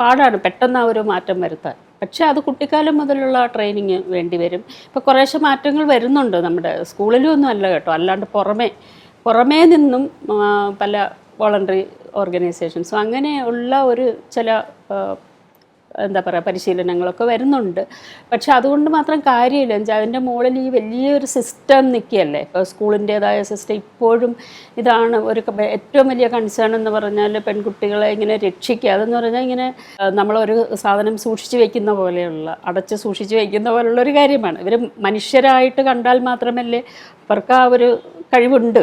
പാടാണ്. പെട്ടെന്ന് ആ ഒരു മാറ്റം വരുത്താൻ. പക്ഷെ അത് കുട്ടിക്കാലം മുതലുള്ള ട്രെയിനിങ് വേണ്ടി വരും. ഇപ്പോൾ കുറേശ്ശെ മാറ്റങ്ങൾ വരുന്നുണ്ട് നമ്മുടെ സ്കൂളിലും ഒന്നും അല്ല കേട്ടോ. അല്ലാണ്ട് പുറമേ പുറമേ നിന്നും പല വോളണ്ടറി ഓർഗനൈസേഷൻസും അങ്ങനെയുള്ള ഒരു ചില എന്താ പറയുക പരിശീലനങ്ങളൊക്കെ വരുന്നുണ്ട്. പക്ഷെ അതുകൊണ്ട് മാത്രം കാര്യമില്ല. എന്ന് വെച്ചാൽ അതിന്റെ മുകളിൽ ഈ വലിയൊരു സിസ്റ്റം നിൽക്കുകയല്ലേ? ഇപ്പോൾ സ്കൂളിന്റേതായ സിസ്റ്റം ഇപ്പോഴും ഇതാണ് ഒരു ഏറ്റവും വലിയ കൺസേൺ എന്ന് പറഞ്ഞാൽ പെൺകുട്ടികളെ ഇങ്ങനെ രക്ഷിക്കുക. അതെന്ന് പറഞ്ഞാൽ ഇങ്ങനെ നമ്മളൊരു സാധനം സൂക്ഷിച്ചു വെക്കുന്ന പോലെയുള്ള അടച്ച് സൂക്ഷിച്ചു വെക്കുന്ന പോലെയുള്ള ഒരു കാര്യമാണ്. ഇവർ മനുഷ്യരായിട്ട് കണ്ടാൽ മാത്രമല്ലേ അവർക്ക് ആ ഒരു കഴിവുണ്ട്.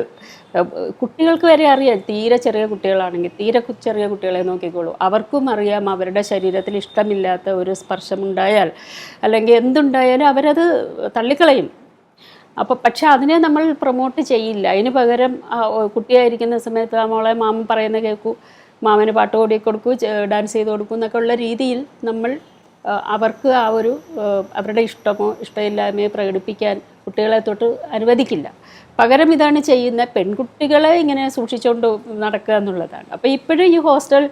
കുട്ടികൾക്ക് വരെ അറിയാം. തീരെ ചെറിയ കുട്ടികളാണെങ്കിൽ തീരെ ചെറിയ കുട്ടികളെ നോക്കിക്കോളൂ. അവർക്കും അറിയാം അവരുടെ ശരീരത്തിൽ ഇഷ്ടമില്ലാത്ത ഒരു സ്പർശമുണ്ടായാൽ അല്ലെങ്കിൽ എന്തുണ്ടായാലും അവരത് തള്ളിക്കളയും. അപ്പോൾ പക്ഷെ അതിനെ നമ്മൾ പ്രൊമോട്ട് ചെയ്യില്ല. അതിന് പകരം കുട്ടിയായിരിക്കുന്ന സമയത്ത് നമ്മളെ മോളെ മാമൻ പറയുന്ന കേൾക്കൂ മാമന് പാട്ട് പാടി കൊടുക്കൂ ഡാൻസ് ചെയ്ത് കൊടുക്കൂ എന്നൊക്കെ ഉള്ള രീതിയിൽ നമ്മൾ അവർക്ക് ആ ഒരു അവരുടെ ഇഷ്ടമോ ഇഷ്ടമില്ലായ്മയോ പ്രകടിപ്പിക്കാൻ കുട്ടികളെ തൊട്ട് അനുവദിക്കില്ല. പകരം ഇതാണ് ചെയ്യുന്ന പെൺകുട്ടികളെ ഇങ്ങനെ സൂക്ഷിച്ചുകൊണ്ട് നടക്കുക എന്നുള്ളതാണ്. അപ്പോൾ ഇപ്പോഴും ഈ ഹോസ്റ്റൽ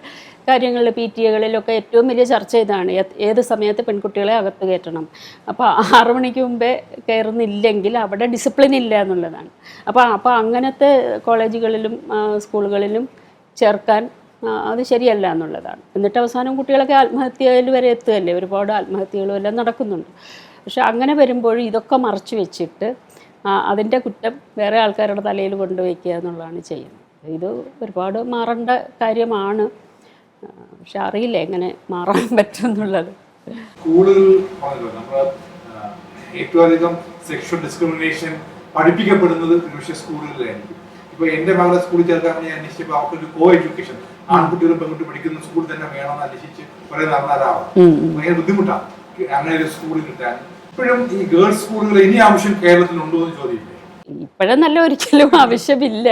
കാര്യങ്ങളിൽ പി ടി എകളിലൊക്കെ ഏറ്റവും വലിയ ചർച്ച ഇതാണ്. ഏത് സമയത്ത് പെൺകുട്ടികളെ അകത്ത് കയറ്റണം? അപ്പോൾ ആറു മണിക്ക് മുമ്പേ കയറുന്നില്ലെങ്കിൽ അവിടെ ഡിസിപ്ലിൻ ഇല്ല എന്നുള്ളതാണ്. അപ്പോൾ അപ്പോൾ അങ്ങനത്തെ കോളേജുകളിലും സ്കൂളുകളിലും ചേർക്കാൻ അത് ശരിയല്ല എന്നുള്ളതാണ്. എന്നിട്ട് അവസാനം കുട്ടികളൊക്കെ ആത്മഹത്യയിൽ വരെ എത്തുകയല്ലേ? ഒരുപാട് ആത്മഹത്യകളും എല്ലാം നടക്കുന്നുണ്ട്. പക്ഷെ അങ്ങനെ വരുമ്പോൾ ഇതൊക്കെ മറച്ചു വെച്ചിട്ട് അതിന്റെ കുറ്റം വേറെ ആൾക്കാരുടെ തലയിൽ കൊണ്ടുവയ്ക്കുക എന്നുള്ളതാണ് ചെയ്യുന്നത്. ഇത് ഒരുപാട് മാറേണ്ട കാര്യമാണ്. പക്ഷെ അറിയില്ല എങ്ങനെ മാറാൻ പറ്റും എന്നുള്ളത്. ഏറ്റവും അധികം സെക്ഷൽ ഡിസ്ക്രിമിനേഷൻ പഠിപ്പിക്കപ്പെടുന്നത് ഒരുപക്ഷെ സ്കൂളുകളിലായിരിക്കും ഇപ്പൊ എന്റെ മകളെ സ്കൂളിൽ ചേർക്കാൻ ഞാൻ അന്വേഷിച്ചപ്പോൾ അവർക്കൊരു കോ എഡ്യൂക്കേഷൻ ആൺകുട്ടികളും പെൺകുട്ടി പഠിക്കുന്ന സ്കൂൾ തന്നെ വേണമെന്ന് അന്വേഷിച്ച് കുറെ നടന്നാലാവും ഭയങ്കര ബുദ്ധിമുട്ടാണ്. അങ്ങനെ ഒരു സ്കൂളിൽ കിട്ടാൻ ഇപ്പോഴും ഈ ഗേൾസ് സ്കൂളുകൾ ഇനി ആവശ്യം കേരളത്തിലുണ്ടോ എന്ന് എന്ന് ഇപ്പോഴും നല്ല ഒരിക്കലും ആവശ്യമില്ല.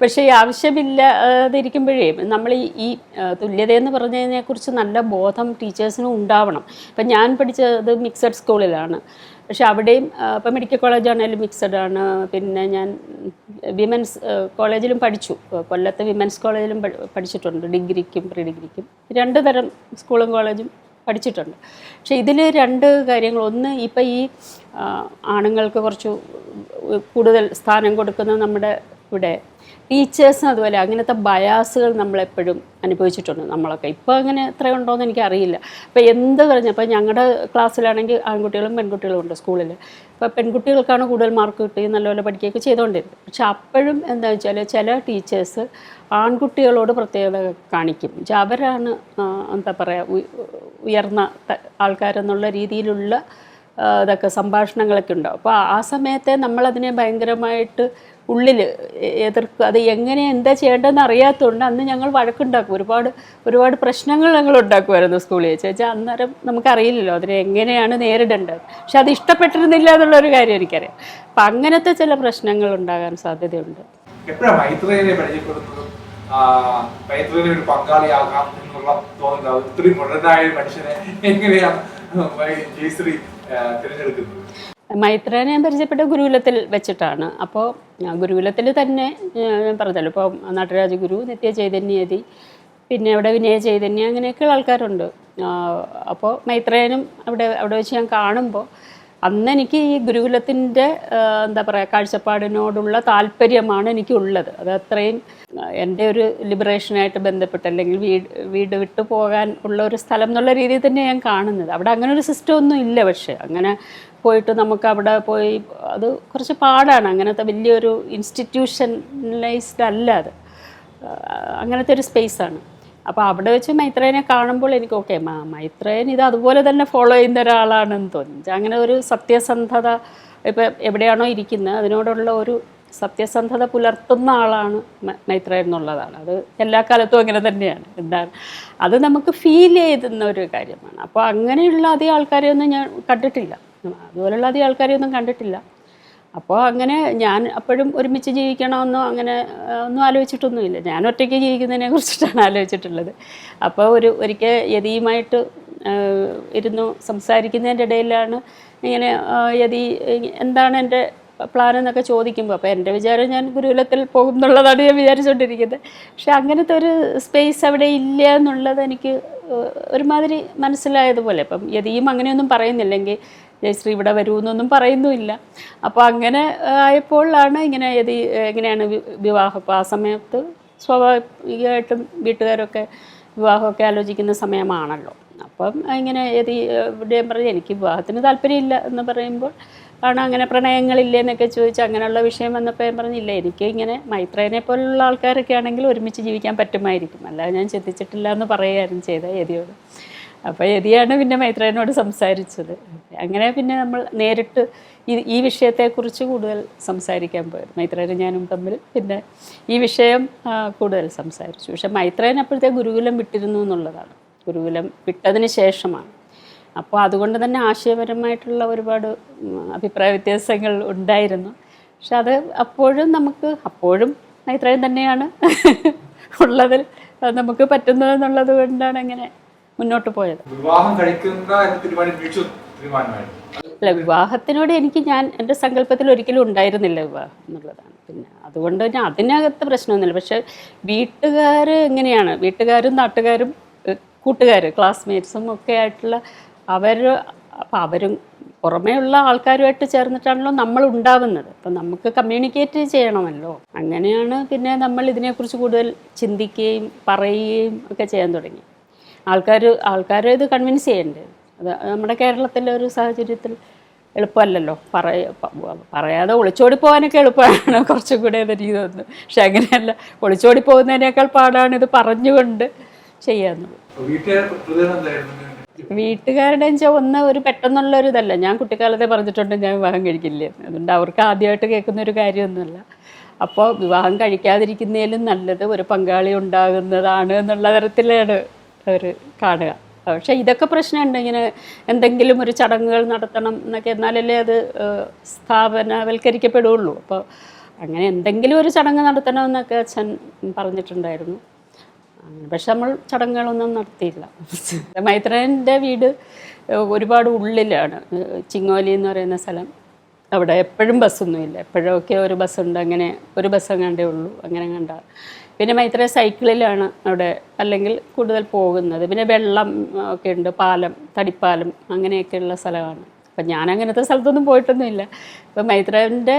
പക്ഷേ ഈ ആവശ്യമില്ലാതിരിക്കുമ്പോഴേ നമ്മൾ ഈ ആ, പറഞ്ഞതിനെ പറഞ്ഞതിനെക്കുറിച്ച് നല്ല ബോധം ടീച്ചേഴ്സിനും ഉണ്ടാവണം. ഇപ്പം ഞാൻ പഠിച്ചത് മിക്സഡ് സ്കൂളിലാണ്. പക്ഷെ അവിടെയും ഇപ്പം മെഡിക്കൽ കോളേജ് ആണെങ്കിലും മിക്സഡ് ആണ് പിന്നെ ഞാൻ വിമൻസ് കോളേജിലും പഠിച്ചു. കൊല്ലത്ത് വിമൻസ് കോളേജിലും പഠിച്ചിട്ടുണ്ട്. ഡിഗ്രിക്കും പ്രീ ഡിഗ്രിക്കും രണ്ട് തരം സ്കൂളും കോളേജും പഠിച്ചിട്ടുണ്ട്. പക്ഷേ ഇതിൽ രണ്ട് കാര്യങ്ങൾ. ഒന്ന് ഇപ്പം ഈ ആണുങ്ങൾക്ക് കുറച്ച് കൂടുതൽ സ്ഥാനം കൊടുക്കുന്ന നമ്മുടെ ഇവിടെ ടീച്ചേഴ്സും അതുപോലെ അങ്ങനത്തെ ബയാസുകൾ നമ്മളെപ്പോഴും അനുഭവിച്ചിട്ടുണ്ട് നമ്മളൊക്കെ. ഇപ്പോൾ അങ്ങനെ എത്ര ഉണ്ടോയെന്ന് എനിക്കറിയില്ല. അപ്പോൾ എന്ത് പറഞ്ഞാൽ അപ്പോൾ ഞങ്ങളുടെ ക്ലാസ്സിലാണെങ്കിൽ ആൺകുട്ടികളും പെൺകുട്ടികളും ഉണ്ട് സ്കൂളിൽ അപ്പോൾ പെൺകുട്ടികൾക്കാണ് കൂടുതൽ മാർക്ക് കിട്ടുകയും നല്ലപോലെ പഠിക്കുകയൊക്കെ ചെയ്തുകൊണ്ടിരുന്നത്. പക്ഷെ അപ്പോഴും എന്താ വെച്ചാൽ ചില ടീച്ചേഴ്സ് ആൺകുട്ടികളോട് പ്രത്യേകത കാണിക്കും. പക്ഷെ അവരാണ് എന്താ പറയുക ഉയർന്ന ആൾക്കാരെന്നുള്ള രീതിയിലുള്ള ഇതൊക്കെ സംഭാഷണങ്ങളൊക്കെ ഉണ്ടാവും അപ്പോൾ ആ സമയത്തെ നമ്മളതിനെ ഭയങ്കരമായിട്ട് ഉള്ളിൽ എതിർക്കുക അത് എങ്ങനെ എന്താ ചെയ്യേണ്ടതെന്ന് അറിയാത്തതുകൊണ്ട് അന്ന് ഞങ്ങൾ വഴക്കുണ്ടാക്കും. ഒരുപാട് ഒരുപാട് പ്രശ്നങ്ങൾ ഞങ്ങൾ ഉണ്ടാക്കുമായിരുന്നു സ്കൂളിൽ. വെച്ച് വെച്ചാൽ അന്നേരം നമുക്കറിയില്ലല്ലോ അതിനെ എങ്ങനെയാണ് നേരിടേണ്ടത്. പക്ഷെ അത് ഇഷ്ടപ്പെട്ടിരുന്നില്ല എന്നുള്ളൊരു കാര്യം എനിക്കറിയാം. അപ്പം അങ്ങനത്തെ ചില പ്രശ്നങ്ങൾ ഉണ്ടാകാൻ സാധ്യതയുണ്ട്. എപ്പോഴാണ് ഇത്രയും മുഴുവനായ മനുഷ്യനെ എങ്ങനെയാണ് ജയശ്രീ തിരഞ്ഞെടുക്കുന്നത് മൈത്രേനെ ഞാൻ പരിചയപ്പെട്ട ഗുരുകുലത്തിൽ വെച്ചിട്ടാണ്. അപ്പോൾ ഗുരുകുലത്തിൽ തന്നെ ഞാൻ പറഞ്ഞല്ലോ ഇപ്പോൾ നടരാജഗുരു നിത്യ ചൈതന്യതി പിന്നെ അവിടെ വിനയ ചൈതന്യ അങ്ങനെയൊക്കെയുള്ള ആൾക്കാരുണ്ട്. അപ്പോൾ മൈത്രേനും അവിടെ അവിടെ വെച്ച് ഞാൻ കാണുമ്പോൾ അന്ന് എനിക്ക് ഈ ഗുരുകുലത്തിന്റെ എന്താ പറയുക കാഴ്ചപ്പാടിനോടുള്ള താല്പര്യമാണ് എനിക്കുള്ളത്. അത് അത്രയും എന്റെ ഒരു ലിബറേഷനായിട്ട് ബന്ധപ്പെട്ട് അല്ലെങ്കിൽ വീട് വീട് വിട്ടു പോകാൻ ഉള്ള ഒരു സ്ഥലം എന്നുള്ള രീതിയിൽ തന്നെ ഞാൻ കാണുന്നത്. അവിടെ അങ്ങനെ ഒരു സിസ്റ്റം ഒന്നും ഇല്ല പക്ഷേ. അങ്ങനെ പോയിട്ട് നമുക്ക് അവിടെ പോയി അത് കുറച്ച് പാടാണ്. അങ്ങനത്തെ വലിയൊരു ഇൻസ്റ്റിറ്റ്യൂഷനലൈസ്ഡ് അല്ല അത്. അങ്ങനത്തെ ഒരു സ്പേസാണ് അപ്പോൾ അവിടെ വെച്ച് മൈത്രേനെ കാണുമ്പോൾ എനിക്ക് ഓക്കെ മാ മൈത്രേൻ ഇത് അതുപോലെ തന്നെ ഫോളോ ചെയ്യുന്ന ഒരാളാണെന്ന് തോന്നി അങ്ങനെ ഒരു സത്യസന്ധത ഇപ്പം എവിടെയാണോ ഇരിക്കുന്നത്. അതിനോടുള്ള ഒരു സത്യസന്ധത പുലർത്തുന്ന ആളാണ് മൈത്ര എന്നുള്ളതാണ്. അത് എല്ലാ കാലത്തും അങ്ങനെ തന്നെയാണ്. എന്താണ് അത് നമുക്ക് ഫീൽ ചെയ്തുന്ന ഒരു കാര്യമാണ്. അപ്പോൾ അങ്ങനെയുള്ള അധികം ആൾക്കാരെയൊന്നും ഞാൻ കണ്ടിട്ടില്ല. അതുപോലെയുള്ള അധികം ആൾക്കാരെയൊന്നും കണ്ടിട്ടില്ല. അപ്പോൾ അങ്ങനെ ഞാൻ അപ്പോഴും ഒരുമിച്ച് ജീവിക്കണമെന്നോ അങ്ങനെ ഒന്നും ആലോചിച്ചിട്ടൊന്നുമില്ല. ഞാൻ ഒറ്റയ്ക്ക് ജീവിക്കുന്നതിനെ കുറിച്ചിട്ടാണ് ആലോചിച്ചിട്ടുള്ളത്. അപ്പോൾ ഒരു ഒരിക്കൽ യതിയുമായിട്ട് ഇരുന്നു സംസാരിക്കുന്നതിന്റെ ഇടയിലാണ് ഇങ്ങനെ യതി എന്താണ് എന്റെ പ്ലാൻ എന്നൊക്കെ ചോദിക്കുമ്പോൾ അപ്പോൾ എന്റെ വിചാരം ഞാൻ ഗുരുകുലത്തിൽ പോകും എന്നുള്ളതാണ് ഞാൻ വിചാരിച്ചുകൊണ്ടിരിക്കുന്നത് പക്ഷെ അങ്ങനത്തെ ഒരു സ്പേസ് അവിടെ ഇല്ല എന്നുള്ളത് എനിക്ക് ഒരുമാതിരി മനസ്സിലായതുപോലെ. ഇപ്പം യതിയും അങ്ങനെയൊന്നും പറയുന്നില്ലെങ്കിൽ ജയശ്രീ ഇവിടെ വരൂ എന്നൊന്നും പറയുന്നുമില്ല. അപ്പോൾ അങ്ങനെ ആയപ്പോഴാണ് ഇങ്ങനെ യതി എങ്ങനെയാണ് വിവാഹം. അപ്പോൾ ആ സമയത്ത് സ്വാഭാവികമായിട്ടും വീട്ടുകാരൊക്കെ വിവാഹമൊക്കെ ആലോചിക്കുന്ന സമയമാണല്ലോ. അപ്പം ഇങ്ങനെ യതി ഇവിടെ പറഞ്ഞു എനിക്ക് വിവാഹത്തിന് താല്പര്യമില്ല എന്ന് പറയുമ്പോൾ ആണ് അങ്ങനെ പ്രണയങ്ങളില്ലേ എന്നൊക്കെ ചോദിച്ച് അങ്ങനെയുള്ള വിഷയം വന്നപ്പോൾ ഞാൻ പറഞ്ഞില്ല എനിക്ക് ഇങ്ങനെ മൈത്രേനെ പോലുള്ള ആൾക്കാരൊക്കെ ആണെങ്കിൽ ഒരുമിച്ച് ജീവിക്കാൻ പറ്റുമായിരിക്കും. അല്ലാതെ ഞാൻ ചിന്തിച്ചിട്ടില്ല എന്ന് പറയുകയായിരുന്നു ചെയ്ത യതിയോട്. അപ്പോൾ യതിയാണ് പിന്നെ മൈത്രേനോട് സംസാരിച്ചത്. അങ്ങനെ പിന്നെ നമ്മൾ നേരിട്ട് ഈ ഈ വിഷയത്തെക്കുറിച്ച് കൂടുതൽ സംസാരിക്കാൻ പോയത്. മൈത്രേനും ഞാനും തമ്മിൽ പിന്നെ ഈ വിഷയം കൂടുതൽ സംസാരിച്ചു. പക്ഷേ മൈത്രേൻ അപ്പോഴത്തെ ഗുരുകുലം വിട്ടിരുന്നു എന്നുള്ളതാണ്. ഗുരുകുലം വിട്ടതിന് ശേഷമാണ്. അപ്പോൾ അതുകൊണ്ട് തന്നെ ആശയപരമായിട്ടുള്ള ഒരുപാട് അഭിപ്രായ വ്യത്യാസങ്ങൾ ഉണ്ടായിരുന്നു. പക്ഷെ അത് അപ്പോഴും നമുക്ക് അപ്പോഴും ഇത്രയും തന്നെയാണ് ഉള്ളതിൽ നമുക്ക് പറ്റുന്നത് എന്നുള്ളത് കൊണ്ടാണ് അങ്ങനെ മുന്നോട്ട് പോയത്. വിവാഹം അല്ല വിവാഹത്തിനോട് എനിക്ക് ഞാൻ എന്റെ സങ്കല്പത്തിൽ ഒരിക്കലും ഉണ്ടായിരുന്നില്ല വിവാഹം എന്നുള്ളതാണ്. പിന്നെ അതുകൊണ്ട് തന്നെ അതിനകത്ത് പ്രശ്നമൊന്നുമില്ല. പക്ഷെ വീട്ടുകാർ എങ്ങനെയാണ് വീട്ടുകാരും നാട്ടുകാരും കൂട്ടുകാർ ക്ലാസ്മേറ്റ്സും ഒക്കെ ആയിട്ടുള്ള അവർ അപ്പം അവരും പുറമേ ഉള്ള ആൾക്കാരുമായിട്ട് ചേർന്നിട്ടാണല്ലോ നമ്മൾ ഉണ്ടാവുന്നത്. അപ്പം നമുക്ക് കമ്മ്യൂണിക്കേറ്റ് ചെയ്യണമല്ലോ. അങ്ങനെയാണ് പിന്നെ നമ്മൾ ഇതിനെക്കുറിച്ച് കൂടുതൽ ചിന്തിക്കുകയും പറയുകയും ഒക്കെ ചെയ്യാൻ തുടങ്ങി. ആൾക്കാർ ആൾക്കാരെ ഇത് കൺവിൻസ് ചെയ്യേണ്ടത് അത് നമ്മുടെ കേരളത്തിലെ ഒരു സാഹചര്യത്തിൽ എളുപ്പമല്ലല്ലോ. പറയ പറയാതെ ഒളിച്ചോടി പോകാനൊക്കെ എളുപ്പമാണ്. കുറച്ചും കൂടെ എനിക്ക് തോന്നുന്നു. പക്ഷെ അങ്ങനെയല്ല. ഒളിച്ചോടി പോകുന്നതിനേക്കാൾ പാടാണ് ഇത് പറഞ്ഞുകൊണ്ട് ചെയ്യാന്നുള്ളത്. വീട്ടുകാരുടെ വെച്ചാൽ ഒന്ന് ഒരു പെട്ടെന്നുള്ള ഒരു ഇതല്ല ഞാൻ കുട്ടിക്കാലത്തെ പറഞ്ഞിട്ടുണ്ട് ഞാൻ വിവാഹം കഴിക്കില്ല. അതുകൊണ്ട് അവർക്ക് ആദ്യമായിട്ട് കേൾക്കുന്ന ഒരു കാര്യമൊന്നുമല്ല. അപ്പോൾ വിവാഹം കഴിക്കാതിരിക്കുന്നതിലും നല്ലത് ഒരു പങ്കാളി ഉണ്ടാകുന്നതാണ് എന്നുള്ള തരത്തിലാണ് അവർ കാണുക. പക്ഷേ ഇതൊക്കെ പ്രശ്നമുണ്ട്. ഇങ്ങനെ എന്തെങ്കിലും ഒരു ചടങ്ങുകൾ നടത്തണം എന്നൊക്കെ എന്നാലല്ലേ അത് സ്ഥാപനവൽക്കരിക്കപ്പെടുകയുള്ളൂ അപ്പോൾ അങ്ങനെ എന്തെങ്കിലും ഒരു ചടങ്ങ് നടത്തണമെന്നൊക്കെ അച്ഛൻ പറഞ്ഞിട്ടുണ്ടായിരുന്നു. പക്ഷെ നമ്മൾ ചടങ്ങുകളൊന്നും നടത്തിയില്ല മൈത്രേന്റെ വീട് ഒരുപാട് ഉള്ളിലാണ്. ചിങ്ങോലി എന്ന് പറയുന്ന സ്ഥലം. അവിടെ എപ്പോഴും ബസ്സൊന്നുമില്ല എപ്പോഴൊക്കെ ഒരു ബസ്സുണ്ട്. അങ്ങനെ ഒരു ബസ് അങ്ങാണ്ടേ ഉള്ളൂ. അങ്ങനെ കണ്ട. പിന്നെ മൈത്രേ സൈക്കിളിലാണ് അവിടെ അല്ലെങ്കിൽ കൂടുതൽ പോകുന്നത്. പിന്നെ വെള്ളം ഒക്കെ ഉണ്ട്. പാലം തടിപ്പാലം അങ്ങനെയൊക്കെയുള്ള സ്ഥലമാണ്. അപ്പം ഞാൻ അങ്ങനത്തെ സ്ഥലത്തൊന്നും പോയിട്ടൊന്നുമില്ല. ഇപ്പം മൈത്രേന്റെ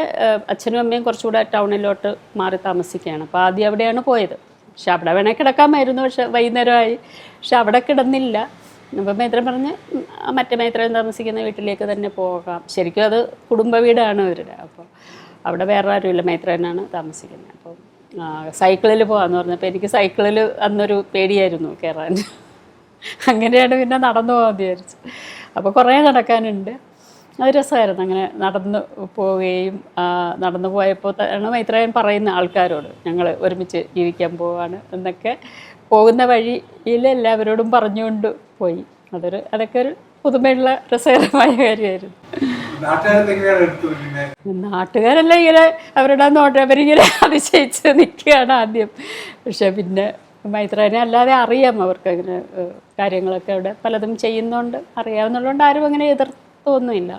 അച്ഛനും അമ്മയും കുറച്ചുകൂടെ ടൗണിലോട്ട് മാറി താമസിക്കുകയാണ്. അപ്പോൾ ആദ്യം അവിടെയാണ് പോയത്. പക്ഷെ അവിടെ വേണേൽ കിടക്കാമായിരുന്നു പക്ഷെ വൈകുന്നേരമായി. പക്ഷെ അവിടെ കിടന്നില്ല. അപ്പം മൈത്രൻ പറഞ്ഞ് മറ്റേ മൈത്രൻ താമസിക്കുന്ന വീട്ടിലേക്ക് തന്നെ പോകാം. ശരിക്കും അത് കുടുംബ വീടാണ് അവരുടെ. അപ്പോൾ അവിടെ വേറെ ആരുമില്ല മൈത്രനാണ് താമസിക്കുന്നത്. അപ്പം സൈക്കിളിൽ പോകാമെന്ന് പറഞ്ഞപ്പോൾ എനിക്ക് സൈക്കിളിൽ അന്നൊരു പേടിയായിരുന്നു കയറാൻ അങ്ങനെയാണ് പിന്നെ നടന്നു പോകാൻ വിചാരിച്ചു. അപ്പോൾ കുറേ നടക്കാനുണ്ട്. അത് രസമായിരുന്നു. അങ്ങനെ നടന്നു പോവുകയും നടന്നു പോയപ്പോൾ ആണ് മൈത്രയൻ പറയുന്ന ആൾക്കാരോട് ഞങ്ങൾ ഒരുമിച്ച് ജീവിക്കാൻ പോവാണ് എന്നൊക്കെ പോകുന്ന വഴിയിൽ എല്ലാവരോടും പറഞ്ഞുകൊണ്ട് പോയി. അതൊരു അതൊക്കെ ഒരു പുതുമയുള്ള രസകരമായ കാര്യമായിരുന്നു. നാട്ടുകാരെല്ലാം ഇങ്ങനെ അവരുടെ നോട്ട് അവരിങ്ങനെ അതിശയിച്ച് നിൽക്കുകയാണ് ആദ്യം. പക്ഷെ പിന്നെ മൈത്രേനെ അല്ലാതെ അറിയാം അവർക്ക് അങ്ങനെ കാര്യങ്ങളൊക്കെ അവിടെ പലതും ചെയ്യുന്നുണ്ട് അറിയാവുന്നതുകൊണ്ട് ആരും അങ്ങനെ എതിർത്തൊന്നുമില്ല